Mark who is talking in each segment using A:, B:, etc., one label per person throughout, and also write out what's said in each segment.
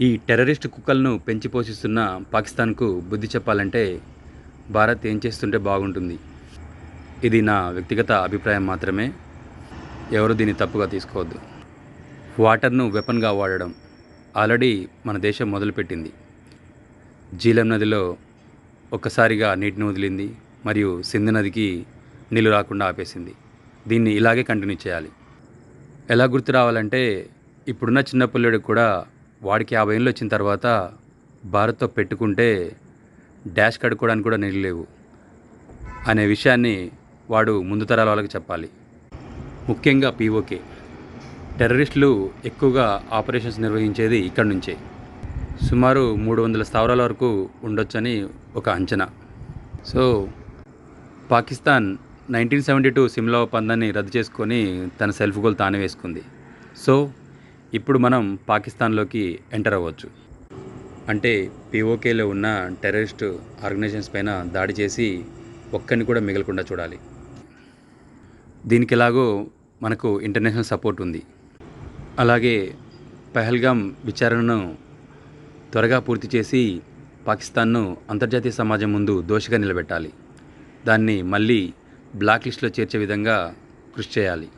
A: ఈ టెర్రరిస్ట్ కుక్కలను పెంచి పోషిస్తున్న పాకిస్తాన్కు బుద్ధి చెప్పాలంటే భారత్ ఏం చేస్తుంటే బాగుంటుంది. ఇది నా వ్యక్తిగత అభిప్రాయం మాత్రమే. ఎవరు దీన్ని తప్పుగా తీసుకోవద్దు. వాటర్ను వెపన్గా వాడడం ఆల్రెడీ మన దేశం మొదలుపెట్టింది. జీలం నదిలో ఒక్కసారిగా నీటిని వదిలింది మరియు సింధు నదికి నీళ్ళు రాకుండా ఆపేసింది. దీన్ని ఇలాగే కంటిన్యూ చేయాలి. ఎలా గుర్తు రావాలంటే ఇప్పుడున్న చిన్నపిల్లడికి కూడా వాడికి యాభై ఏళ్ళు వచ్చిన తర్వాత భారత్తో పెట్టుకుంటే డాష్ కడుక్కోవడానికి కూడా నీళ్ళు లేవు అనే విషయాన్ని వాడు ముందు తరాల వాళ్ళకి చెప్పాలి. ముఖ్యంగా పీఓకే టెర్రరిస్టులు ఎక్కువగా ఆపరేషన్స్ నిర్వహించేది ఇక్కడి నుంచే. సుమారు మూడు వందల స్థావరాల వరకు ఉండొచ్చని ఒక అంచనా. So Pakistan nineteen seventy two Simla ఒప్పందాన్ని రద్దు చేసుకొని తన సెల్ఫ్ గోల్ తానే వేసుకుంది. సో ఇప్పుడు మనం పాకిస్తాన్లోకి ఎంటర్ అవ్వచ్చు. అంటే పిఓకేలో ఉన్న టెర్రరిస్ట్ ఆర్గనైజేషన్స్ పైన దాడి చేసి ఒక్కరిని కూడా మిగలకుండా చూడాలి. దీనికి ఎలాగో మనకు ఇంటర్నేషనల్ సపోర్ట్ ఉంది. అలాగే పహల్గామ్ విచారణను త్వరగా పూర్తి చేసి పాకిస్తాన్ను అంతర్జాతీయ సమాజం ముందు దోషిగా నిలబెట్టాలి. దాన్ని మళ్ళీ బ్లాక్ లిస్ట్లో చేర్చే విధంగా కృషి చేయాలి.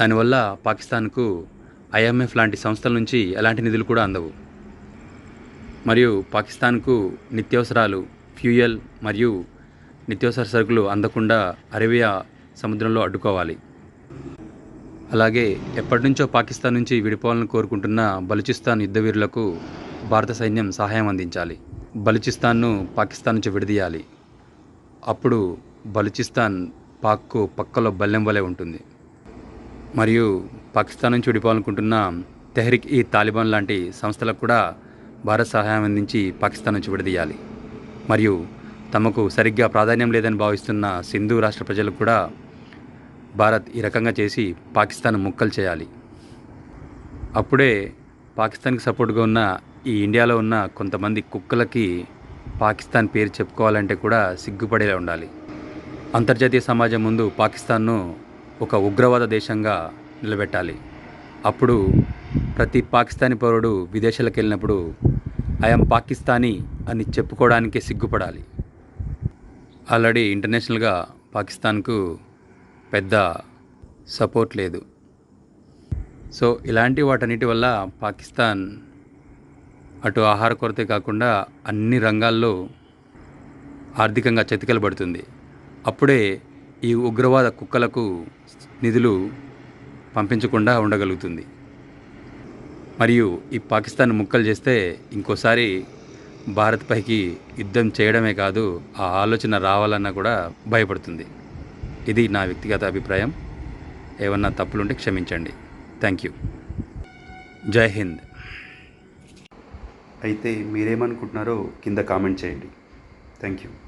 A: దానివల్ల పాకిస్తాన్కు ఐఎంఎఫ్ లాంటి సంస్థల నుంచి ఎలాంటి నిధులు కూడా అందవు. మరియు పాకిస్తాన్కు నిత్యావసరాలు ఫ్యూయల్ మరియు నిత్యావసర సరుకులు అందకుండా అరేబియా సముద్రంలో అడ్డుకోవాలి. అలాగే ఎప్పటి నుంచో పాకిస్తాన్ నుంచి విడిపోవాలని కోరుకుంటున్న బలుచిస్తాన్ యుద్ధవీరులకు భారత సైన్యం సహాయం అందించాలి. బలుచిస్తాన్ను పాకిస్తాన్ నుంచి విడదీయాలి. అప్పుడు బలూచిస్తాన్ పాక్కు పక్కలో బల్లెం వలె ఉంటుంది. మరియు పాకిస్తాన్ నుంచి విడిపోవాలనుకుంటున్న తెహ్రిక్ ఈ తాలిబాన్ లాంటి సంస్థలకు కూడా భారత్ సహాయం అందించి పాకిస్తాన్ నుంచి విడదీయాలి మరియు తమకు సరిగ్గా ప్రాధాన్యం లేదని భావిస్తున్న సింధు రాష్ట్ర ప్రజలకు కూడా భారత్ ఈ రకంగా చేసి పాకిస్తాన్ ముక్కలు చేయాలి. అప్పుడే పాకిస్తాన్కి సపోర్ట్గా ఉన్న ఈ ఇండియాలో ఉన్న కొంతమంది కుక్కలకి పాకిస్తాన్ పేరు చెప్పుకోవాలంటే కూడా సిగ్గుపడేలా ఉండాలి. అంతర్జాతీయ సమాజం ముందు పాకిస్తాన్ను ఒక ఉగ్రవాద దేశంగా నిలబెట్టాలి. అప్పుడు ప్రతి పాకిస్తానీ పౌరుడు విదేశాలకు వెళ్ళినప్పుడు ఐఎమ్ పాకిస్తానీ అని చెప్పుకోవడానికే సిగ్గుపడాలి. ఆల్రెడీ ఇంటర్నేషనల్గా పాకిస్తాన్కు పెద్ద సపోర్ట్ లేదు. సో ఇలాంటి వాటన్నిటి వల్ల పాకిస్తాన్ అటు ఆహార కొరతే కాకుండా అన్ని రంగాల్లో ఆర్థికంగా చతికిలబడుతుంది. అప్పుడే ఈ ఉగ్రవాద కుక్కలకు నిధులు పంపించకుండా ఉండగలుగుతుంది. మరియు ఈ పాకిస్తాన్ ముక్కలు చేస్తే ఇంకోసారి భారత్ పైకి యుద్ధం చేయడమే కాదు ఆ ఆలోచన రావాలన్నా కూడా భయపడుతుంది. ఇది నా వ్యక్తిగత అభిప్రాయం. ఏమన్నా తప్పులుంటే క్షమించండి. Thank you. జై హింద్. అయితే మీరేమనుకుంటున్నారో కింద కామెంట్ చేయండి. Thank you.